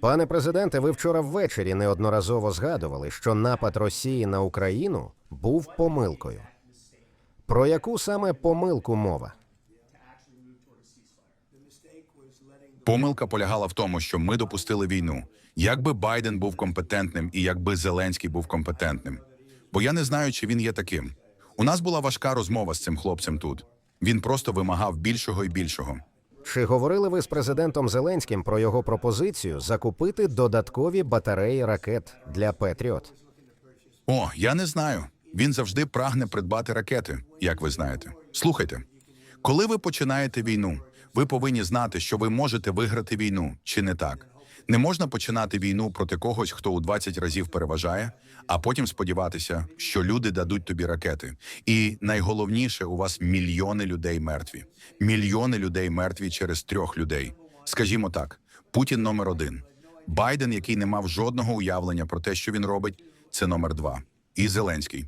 Пане президенте, ви вчора ввечері неодноразово згадували, що напад Росії на Україну був помилкою. Про яку саме помилку мова? Помилка полягала в тому, що ми допустили війну. Якби Байден був компетентним і якби Зеленський був компетентним. Бо я не знаю, чи він є таким. У нас була важка розмова з цим хлопцем тут. Він просто вимагав більшого і більшого. Чи говорили ви з президентом Зеленським про його пропозицію закупити додаткові батареї ракет для Петріот? О, я не знаю. Він завжди прагне придбати ракети, як ви знаєте. Слухайте, коли ви починаєте війну, ви повинні знати, що ви можете виграти війну, чи не так. Не можна починати війну проти когось, хто у 20 разів переважає, а потім сподіватися, що люди дадуть тобі ракети. І найголовніше, у вас мільйони людей мертві. Мільйони людей мертві через трьох людей. Скажімо так, Путін номер один. Байден, який не мав жодного уявлення про те, що він робить, це номер два. І Зеленський